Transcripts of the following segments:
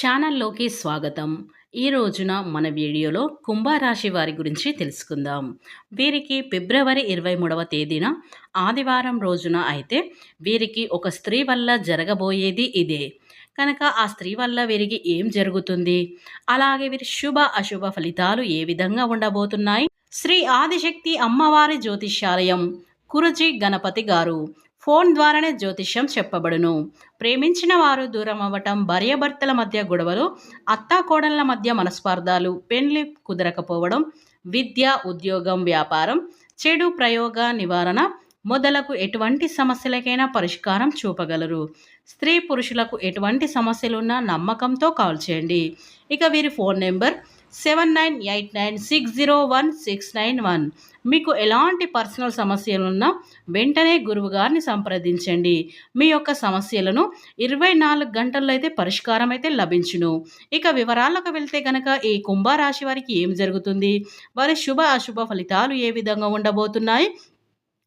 ఛానల్లోకి స్వాగతం. ఈ రోజున మన వీడియోలో కుంభరాశి వారి గురించి తెలుసుకుందాం. వీరికి ఫిబ్రవరి ఇరవై మూడవ తేదీన ఆదివారం రోజున అయితే వీరికి ఒక స్త్రీ వల్ల జరగబోయేది ఇదే. కనుక ఆ స్త్రీ వల్ల వీరికి ఏం జరుగుతుంది? అలాగే వీరి శుభ అశుభ ఫలితాలు ఏ విధంగా ఉండబోతున్నాయి? శ్రీ ఆదిశక్తి అమ్మవారి జ్యోతిష్యాలయం కురుజీ గణపతి గారు ఫోన్ ద్వారానే జ్యోతిష్యం చెప్పబడును. ప్రేమించిన వారు దూరం అవ్వటం భార్యాభర్తల మధ్య గొడవలు అత్తాకోడళ్ళ మధ్య మనస్పార్థాలు పెండ్లి కుదరకపోవడం విద్య ఉద్యోగం వ్యాపారం చెడు ప్రయోగ నివారణ మొదలకు ఎటువంటి సమస్యలకైనా పరిష్కారం చూపగలరు. స్త్రీ పురుషులకు ఎటువంటి సమస్యలున్నా నమ్మకంతో కాల్ చేయండి. ఇక వీరి phone number seven nine eight nine six zero one six nine one మీకు ఎలాంటి పర్సనల్ సమస్యలున్నా వెంటనే గురువు గారిని సంప్రదించండి. మీ యొక్క సమస్యలను ఇరవై నాలుగు గంటల్లో అయితే పరిష్కారం అయితే లభించును. ఇక వివరాలకు వెళ్తే కనుక ఈ కుంభరాశి వారికి ఏం జరుగుతుంది? వారి శుభ అశుభ ఫలితాలు ఏ విధంగా ఉండబోతున్నాయి?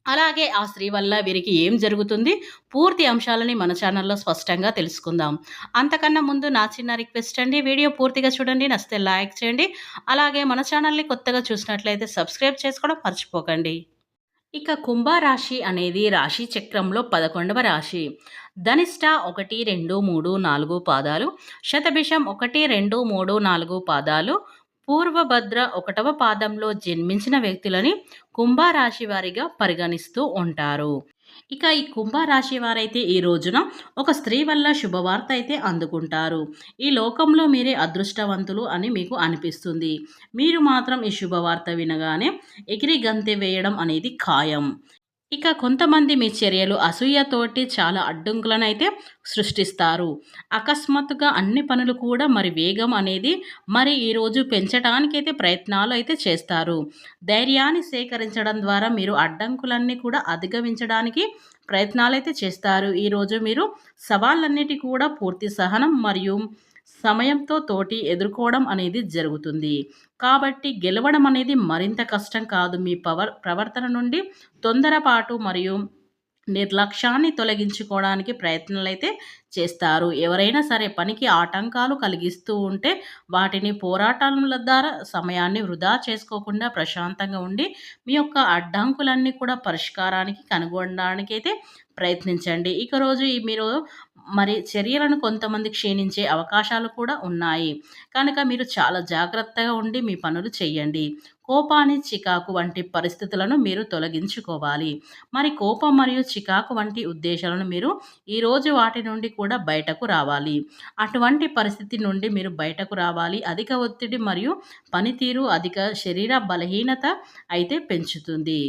అలాగే ఆ స్త్రీ వల్ల వీరికి ఏం జరుగుతుంది? పూర్తి అంశాలని మన ఛానల్లో స్పష్టంగా తెలుసుకుందాం. అంతకన్నా ముందు నా చిన్న రిక్వెస్ట్ అండి. వీడియో పూర్తిగా చూడండి నచ్చితే లైక్ చేయండి. అలాగే మన ఛానల్ని కొత్తగా చూసినట్లయితే సబ్స్క్రైబ్ చేసుకోవడం మర్చిపోకండి. ఇక కుంభరాశి అనేది రాశి చక్రంలో పదకొండవ రాశి. ధనిష్ట ఒకటి రెండు మూడు నాలుగు పాదాలు. శతభిషం ఒకటి రెండు మూడు నాలుగు పాదాలు. పూర్వభద్ర ఒకటవ పాదంలో జన్మించిన వ్యక్తులని కుంభరాశి వారిగా పరిగణిస్తూ ఉంటారు. ఇక ఈ కుంభరాశి వారైతే ఈ రోజున ఒక స్త్రీ వల్ల శుభవార్త అయితే అందుకుంటారు. ఈ లోకంలో మీరే అదృష్టవంతులు అని మీకు అనిపిస్తుంది. మీరు మాత్రం ఈ శుభవార్త వినగానే ఎగిరి గంతె వేయడం అనేది ఖాయం. ఇక కొంతమంది మీ చర్యలు అసూయతోటి చాలా అడ్డంకులను అయితే సృష్టిస్తారు. అకస్మాత్తుగా అన్ని పనులు కూడా మరి వేగం అనేది మరి ఈరోజు పెంచడానికైతే ప్రయత్నాలు అయితే చేస్తారు. ధైర్యాన్ని సేకరించడం ద్వారా మీరు అడ్డంకులన్నీ కూడా అధిగమించడానికి ప్రయత్నాలు అయితే చేస్తారు ఈరోజు మీరు సవాళ్ళన్నిటి కూడా పూర్తి సహనం మరియు సమయంతో తోటి ఎదుర్కోవడం అనేది జరుగుతుంది. కాబట్టి గెలవడం అనేది మరింత కష్టం కాదు. మీ పవర్ ప్రవర్తన నుండి తొందరపాటు మరియు నిర్లక్ష్యాన్ని తొలగించుకోవడానికి ప్రయత్నాలు అయితే చేస్తారు. ఎవరైనా సరే పనికి ఆటంకాలు కలిగిస్తూ ఉంటే వాటిని పోరాటాల ద్వారా సమయాన్ని వృధా చేసుకోకుండా ప్రశాంతంగా ఉండి మీ యొక్క అడ్డంకులన్నీ కూడా పరిష్కారానికి కనుగొనడానికి అయితే ప్రయత్నించండి. ఇక రోజు మీరు మరి చర్యలను కొంతమంది క్షీణించే అవకాశాలు కూడా ఉన్నాయి. కనుక మీరు చాలా జాగ్రత్తగా ఉండి మీ పనులు చేయండి. కోపాన్ని చికాకు వంటి పరిస్థితులను మీరు తొలగించుకోవాలి. మరి కోపం మరియు చికాకు వంటి ఉద్దేశాలను మీరు ఈరోజు వాటి నుండి కూడా బయటకు రావాలి. అటువంటి పరిస్థితి నుండి మీరు బయటకు రావాలి. అధిక ఒత్తిడి మరియు పనితీరు అధిక శరీర బలహీనత అయితే పెంచుతుంది.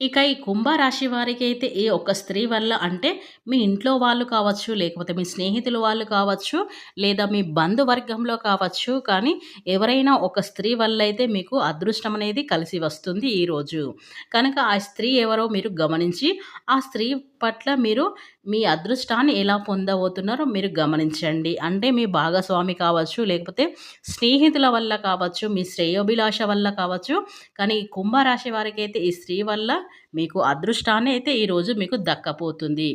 ఇక ఈ కుంభరాశి వారికి అయితే ఏ ఒక్క స్త్రీ వల్ల అంటే మీ ఇంట్లో వాళ్ళు కావచ్చు లేకపోతే మీ స్నేహితులు వాళ్ళు కావచ్చు లేదా మీ బంధువర్గంలో కావచ్చు కానీ ఎవరైనా ఒక స్త్రీ వల్ల అయితే మీకు అదృష్టం అనేది కలిసి వస్తుంది ఈరోజు కనుక ఆ స్త్రీ ఎవరో మీరు గమనించి ఆ స్త్రీ పట్ల మీరు మీ అదృష్టాన్ని ఎలా పొందబోతున్నారో మీరు గమనించండి. అంటే మీ భాగస్వామి కావచ్చు లేకపోతే స్నేహితుల వల్ల కావచ్చు మీ శ్రేయోభిలాష వల్ల కావచ్చు కానీ కుంభరాశి వారికి అయితే ఈ స్త్రీ వల్ల మీకు అదృష్టాన్ని అయితే ఈరోజు మీకు దక్కపోతుంది